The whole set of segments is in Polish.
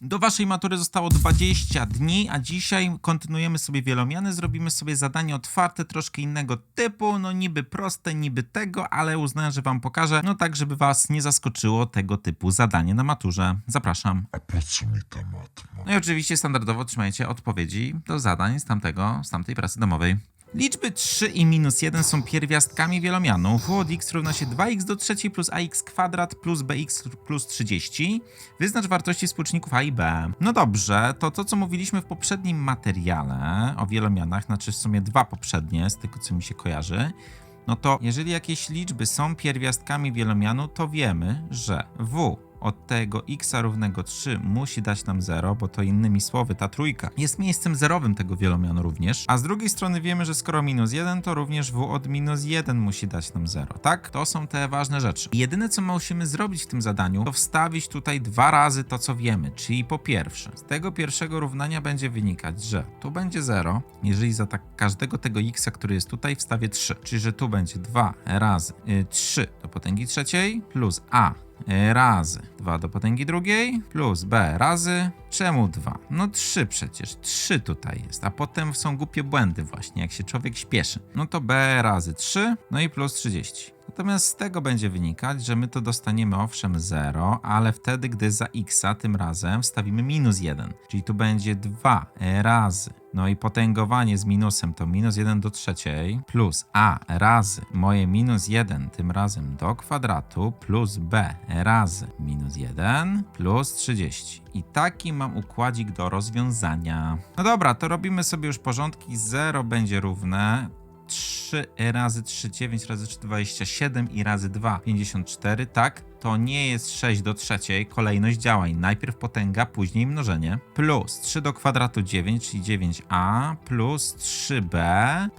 Do waszej matury zostało 20 dni, a dzisiaj kontynuujemy sobie wielomiany, zrobimy sobie zadanie otwarte, troszkę innego typu, no niby proste, niby tego, ale uznałem, że wam pokażę, no tak, żeby was nie zaskoczyło tego typu zadanie na maturze. Zapraszam. A po co mi ta matma? No i oczywiście standardowo trzymajcie odpowiedzi do zadań z tamtego, z tamtej pracy domowej. Liczby 3 i minus 1 są pierwiastkami wielomianu. W od x równa się 2x do trzeciej plus ax kwadrat plus bx plus 30. Wyznacz wartości współczynników a i b. No dobrze, to to co mówiliśmy w poprzednim materiale o wielomianach, znaczy w sumie dwa poprzednie, z tego co mi się kojarzy, no to jeżeli jakieś liczby są pierwiastkami wielomianu, to wiemy, że w od tego x równego 3 musi dać nam 0, bo to innymi słowy ta trójka jest miejscem zerowym tego wielomianu również. A z drugiej strony wiemy, że skoro minus 1, to również w od minus 1 musi dać nam 0, tak? To są te ważne rzeczy. Jedyne co musimy zrobić w tym zadaniu, to wstawić tutaj dwa razy to co wiemy, czyli po pierwsze, z tego pierwszego równania będzie wynikać, że tu będzie 0, jeżeli za tak każdego tego x, który jest tutaj, wstawię 3, czyli że tu będzie 2 razy y, 3 do potęgi trzeciej plus a razy 2 do potęgi drugiej plus b razy. Czemu 2? No 3 przecież. 3 tutaj jest, a potem są głupie błędy właśnie, jak się człowiek śpieszy. No to b razy 3, no i plus 30. Natomiast z tego będzie wynikać, że my to dostaniemy owszem 0, ale wtedy, gdy za x tym razem wstawimy minus 1. Czyli tu będzie 2 razy. No i potęgowanie z minusem to minus 1 do trzeciej plus a razy moje minus 1 tym razem do kwadratu plus b razy minus 1 plus 30. I taki mam układzik do rozwiązania. No dobra, to robimy sobie już porządki. 0 będzie równe 3 razy 3, 9 razy 3, 27 i razy 2, 54, tak? To nie jest 6 do trzeciej kolejność działań. Najpierw potęga, później mnożenie. Plus 3 do kwadratu 9, czyli 9a, plus 3b,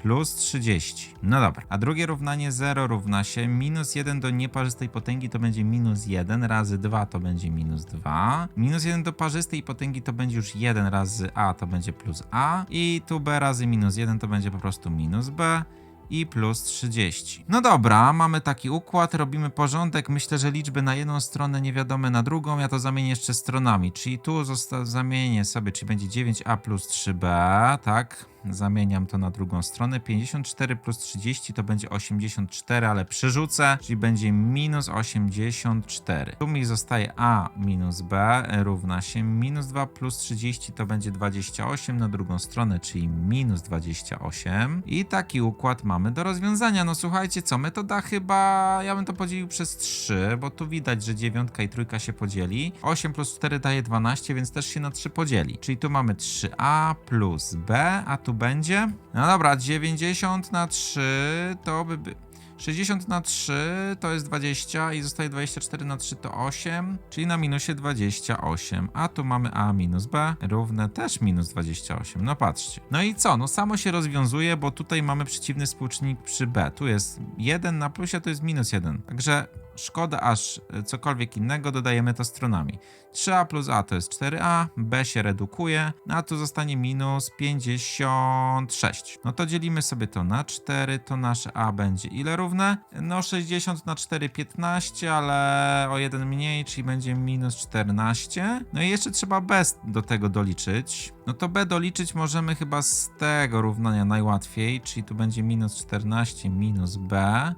plus 30. No dobra. A drugie równanie 0 równa się minus 1 do nieparzystej potęgi to będzie minus 1, razy 2 to będzie minus 2. Minus 1 do parzystej potęgi to będzie już 1 razy a to będzie plus a. I tu b razy minus 1 to będzie po prostu minus b i plus 30. No dobra, mamy taki układ, robimy porządek. Myślę, że liczby na jedną stronę niewiadome na drugą. Ja to zamienię jeszcze stronami, czyli tu zamienię sobie, czyli będzie 9a plus 3b, tak? Zamieniam to na drugą stronę. 54 plus 30 to będzie 84, ale przerzucę, czyli będzie minus 84. Tu mi zostaje a minus b równa się minus 2 plus 30 to będzie 28 na drugą stronę, czyli minus 28. I taki układ mamy do rozwiązania. No słuchajcie, co metoda chyba, ja bym to podzielił przez 3, bo tu widać, że dziewiątka i trójka się podzieli. 8 plus 4 daje 12, więc też się na 3 podzieli. Czyli tu mamy 3a plus b, a tu będzie. No dobra, 90 na 3 to by by. 60 na 3 to jest 20 i zostaje 24 na 3 to 8, czyli na minusie 28. A tu mamy a minus b równe też minus 28. No patrzcie. No i co? No samo się rozwiązuje, bo tutaj mamy przeciwny współczynnik przy b. Tu jest 1 na plusie, to jest minus 1. Także szkoda aż e, cokolwiek innego, dodajemy to stronami. 3a plus a to jest 4a, b się redukuje, no a tu zostanie minus 56. No to dzielimy sobie to na 4, to nasze a będzie ile równe? No 60 na 4, 15, ale o jeden mniej, czyli będzie minus 14. No i jeszcze trzeba b do tego doliczyć. No to b doliczyć możemy chyba z tego równania najłatwiej, czyli tu będzie minus 14 minus b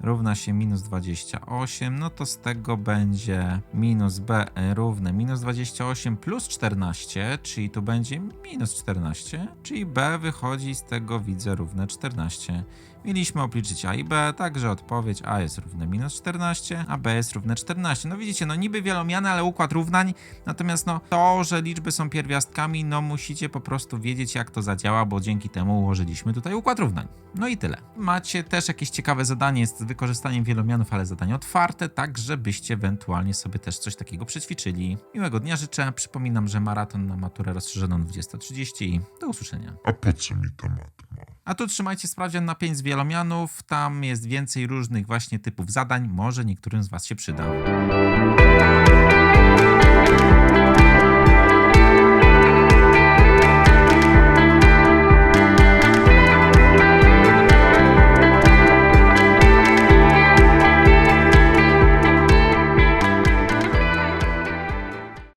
równa się minus 28, no to z tego będzie minus b równe minus 28 plus 14, czyli tu będzie minus 14, czyli b wychodzi z tego widzę równe 14. Mieliśmy obliczyć a i b, także odpowiedź a jest równe minus 14, a b jest równe 14. No widzicie, no niby wielomiany, ale układ równań, natomiast no to, że liczby są pierwiastkami, no musicie po prostu wiedzieć jak to zadziała, bo dzięki temu ułożyliśmy tutaj układ równań. No i tyle. Macie też jakieś ciekawe zadanie z wykorzystaniem wielomianów, ale zadanie otwarte, tak żebyście ewentualnie sobie też coś takiego przećwiczyli. Miłego dnia życzę. Przypominam, że maraton na maturę rozszerzoną 20.30 i do usłyszenia. A po co mi ta matma? A tu trzymajcie sprawdzian na 5 z wielomianów. Tam jest więcej różnych właśnie typów zadań. Może niektórym z Was się przyda.